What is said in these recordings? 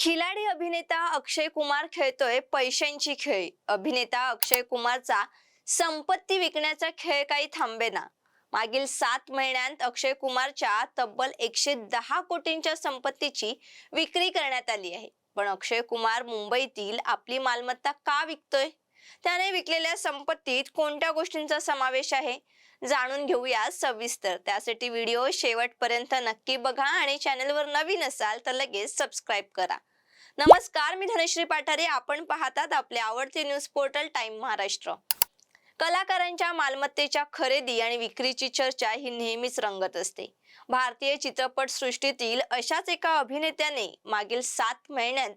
खिलाडी अभिनेता अक्षय कुमार खेळतोय पैशांची खेळ. अभिनेता अक्षय कुमारचा संपत्ती विकण्याचा खेळ काही थांबेना मागील सात महिन्यांत अक्षय कुमारच्या तब्बल एकशे दहा कोटींच्या संपत्तीची विक्री करण्यात आली आहे. पण अक्षय कुमार मुंबईतील आपली मालमत्ता का विकतोय? त्याने विकलेल्या संपत्तीत कोणत्या गोष्टींचा समावेश आहे? जाणून घेऊया सविस्तर. त्यासाठी व्हिडिओ शेवटपर्यंत नक्की बघा आणि चॅनलवर नवीन असाल तर लगेच सबस्क्राईब करा. नमस्कार मी धनश्री पाठारे. आपण पाहतात आपले आवडते न्यूज पोर्टल टाइम महाराष्ट्र. कलाकारांच्या मालमत्तेच्या खरेदी आणि विक्रीची चर्चा ही नेहमीच रंगत असते. भारतीय चित्रपट सृष्टीतील अशाच एका अभिनेत्याने मागील सात महिन्यात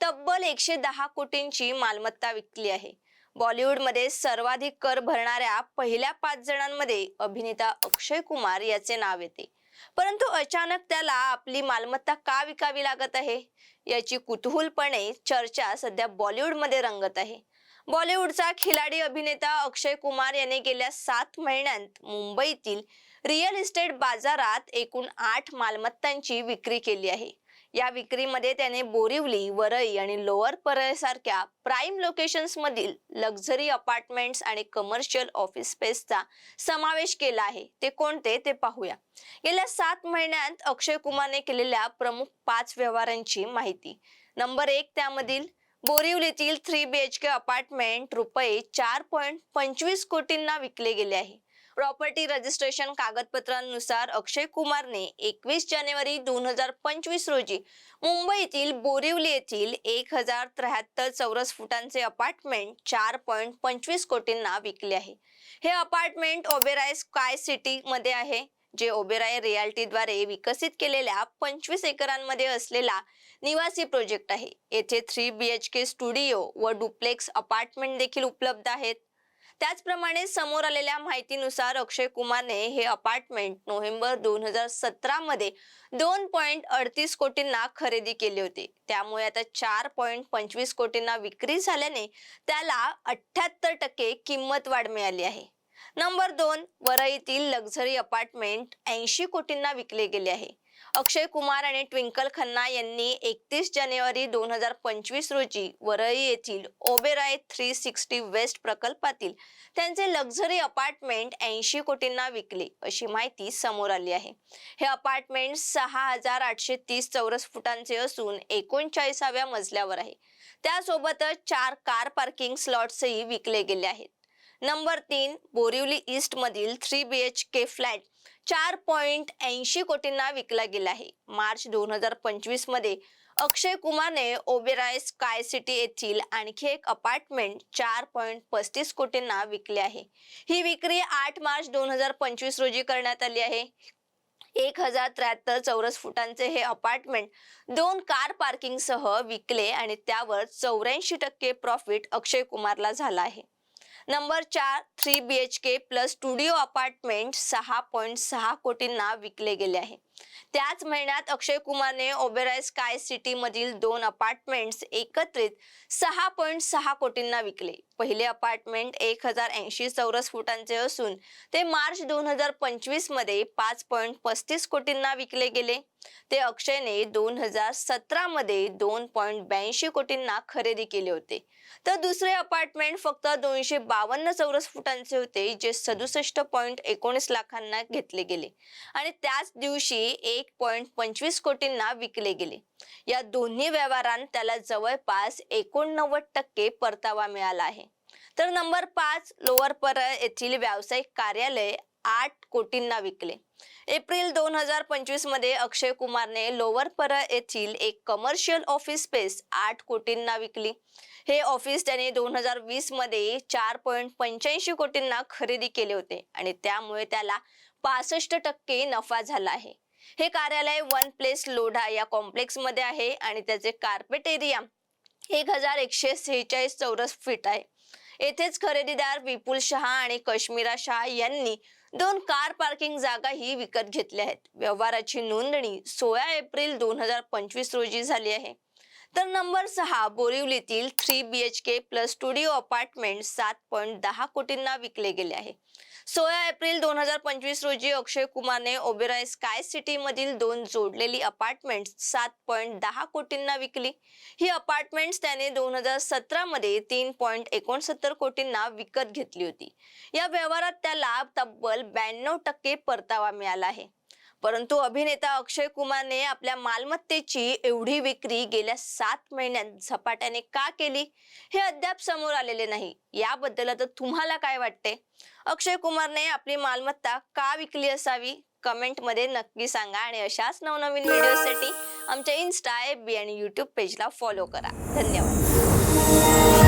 तब्बल एकशे दहा कोटींची मालमत्ता विकली आहे. बॉलिवूडमध्ये सर्वाधिक कर भरणाऱ्या पहिल्या पाच जणांमध्ये अभिनेता अक्षय कुमार याचे नाव येते. परंतु अचानक त्याला आपली मालमत्ता का विकावी लागत आहे? याची कुतूहलपणे चर्चा सध्या बॉलिवूडमध्ये रंगत आहे. बॉलिवूडचा खिलाडी अभिनेता अक्षय कुमार याने गेल्या सात महिन्यांत मुंबईतील रिअल इस्टेट बाजारात एकूण आठ मालमत्तांची विक्री केली आहे. या विक्रीमध्ये त्याने बोरिवली वरई आणि लोअर परळ सारख्या प्राईम लोकेशन्स मधील लक्झरी अपार्टमेंट्स आणि कमर्शियल ऑफिस स्पेसचा समावेश केला आहे. ते कोणते ते पाहूया. गेल्या सात महिन्यात अक्षय कुमारने केलेल्या प्रमुख पाच व्यवहारांची माहिती. नंबर एक त्यामधील बोरिवलीतील three B H K apartment रुपये चार पॉईंट पंचवीस कोटींना विकले गेले आहे. प्रॉपर्टी रजिस्ट्रेशन कागदपत्रांनुसार अक्षय कुमारने एकवीस जानेवारी दोन हजार पंचवीस रोजी मुंबईतील बोरिवली येथील एक हजार त्र्याहत्तर चौरस फुटांचे अपार्टमेंट चार पॉईंट पंचवीस कोटींना विकले आहे. हे अपार्टमेंट ओबेराय स्काय सिटीमध्ये आहे जे ओबेराय रियाल्टीद्वारे विकसित केलेल्या पंचवीस एकरांमध्ये असलेला निवासी प्रोजेक्ट आहे. येथे three B H K studio व डुप्लेक्स अपार्टमेंट देखील उपलब्ध आहेत. त्याचप्रमाणे समोर आलेल्या माहितीनुसार अक्षय कुमारने हे अपार्टमेंट नोव्हेंबर दोन हजार सतरा मध्ये दोन पॉईंट अडतीस कोटींना खरेदी केले होते. त्यामुळे आता चार पॉईंट पंचवीस कोटींना विक्री झाल्याने त्याला अठ्याहत्तर टक्के किंमत वाढ मिळाली आहे. नंबर दोन वरईतील लक्झरी अपार्टमेंट ऐंशी कोटींना विकले गेले आहे. अक्षय कुमार आणि ट्विंकल खन्ना यांनी एकतीस जानेवारी दोन हजार पंचवीस रोजी वरळी येथील ओबेराय थ्री सिक्स्टी वेस्ट प्रकल्पातील त्यांचे लक्झरी अपार्टमेंट ऐंशी कोटींना विकले अशी माहिती समोर आली आहे. हे अपार्टमेंट सहा हजार आठशे तीस चौरस फुटांचे असून एकोणचाळीसाव्या मजल्यावर आहे. त्यासोबतच चार कार पार्किंग स्लॉट्सही विकले गेले आहेत. नंबर तीन बोरिवली ईस्ट मधील three B H K flat चार पॉइंट ऐंशी कोटींना विकला गेला आहे. मार्च दोन हजार पंचवीसमध्ये अक्षय कुमारने ओबेराय स्काय सिटी येथील आणखी एक अपार्टमेंट चार पॉईंट पस्तीस कोटींना विकले आहे. ही विक्री आठ मार्च दोन हजार पंचवीस रोजी करण्यात आली आहे. एक हजार त्र्याहत्तर चौरस फुटांचे हे अपार्टमेंट दोन कार पार्किंगसह विकले आणि त्यावर चौऱ्याऐंशी टक्के प्रॉफिट अक्षय कुमारला झाला आहे. नंबर चार three B H K plus studio apartment सहा पॉईंट सहा कोटींना विकले गेले आहे. त्याच महिन्यात अक्षय कुमारने ओबेराय स्काय सिटी मधील दोन अपार्टमेंट्स एकत्रित सहा पॉईंट सहा कोटींना विकले. पहिले अपार्टमेंट एक हजार ऐंशी चौरस फुटांचे असून ते मार्च दोन हजार पंचवीसमध्ये पाच पॉईंट पस्तीस कोटींना विकले गेले. ते अक्षयने दोन हजार सतरामध्ये दोन पॉईंट ब्याऐंशी कोटींना खरेदी केले होते. तर दुसरे अपार्टमेंट फक्त दोनशे बावन्न चौरस फुटांचे होते जे सदुसष्ट पॉईंट एकोणीस लाखांना घेतले गेले. आणि त्याच दिवशी एक पॉईंट पंचवीस कोटींना विकले गेले. या दोन्ही व्यवहारांत त्याला जवळपास एकोणनव्वद टक्के परतावा मिळाला आहे. तर नंबर पाच लोअर परळ येथील व्यावसायिक कार्यालय आठ कोटींना विकले. एप्रिल दोन हजार पंचवीसमध्ये अक्षय कुमारने लोअर पर येथील एक कमर्शियल ऑफिस स्पेस आठ कोटींना विकली. हे ऑफिस त्याने दोन हजार वीसमध्ये चार पॉईंट पंच्याऐंशी कोटींना खरेदी केले होते आणि त्यामुळे त्याला पासष्ट टक्के नफा झाला आहे. हे कार्यालय वन प्लेस लोढा या कॉम्प्लेक्समध्ये आहे आणि त्याचे कार्पेट एरिया एक हजार एकशे सेहेचाळीस चौरस फीट आहे. येथेच खरेदीदार विपुल शहा आणि कश्मीरा शहा यांनी दोन कार पार्किंग जागाही विकत घेतल्या आहेत. व्यवहाराची नोंदणी सोळा एप्रिल दोन हजार पंचवीस रोजी झाली आहे. तर नंबर सहा बोरिवलीतील three B H K plus studio apartment सात पॉईंट दहा कोटींना विकले गेले आहे. सोळा एप्रिल दोन हजार पंचवीस रोजी अक्षय कुमारने ओबेरॉय स्काय सिटीमधील दोन जोडलेली अपार्टमेंट सात पॉईंट दहा कोटींना विकली. ही अपार्टमेंट्स त्याने दोन हजार सतरामध्ये तीन पॉईंट एकोणसत्तर कोटींना विकत घेतली होती. या व्यवहारात त्याला तब्बल ब्याण्णव टक्के परतावा मिळाला आहे. परंतु अभिनेता अक्षय कुमारने आपल्या मालमत्तेची एवढी विक्री गेल्या सात महिन्यात झपाट्याने का केली हे अद्याप समोर आलेले नाही. याबद्दल आता तुम्हाला काय वाटते? अक्षय कुमारने आपली मालमत्ता का विकली असावी? कमेंटमध्ये नक्की सांगा आणि अशाच नवनवीन व्हिडिओसाठी आमच्या इन्स्टा एफ बी आणि यूट्यूब पेजला फॉलो करा. धन्यवाद.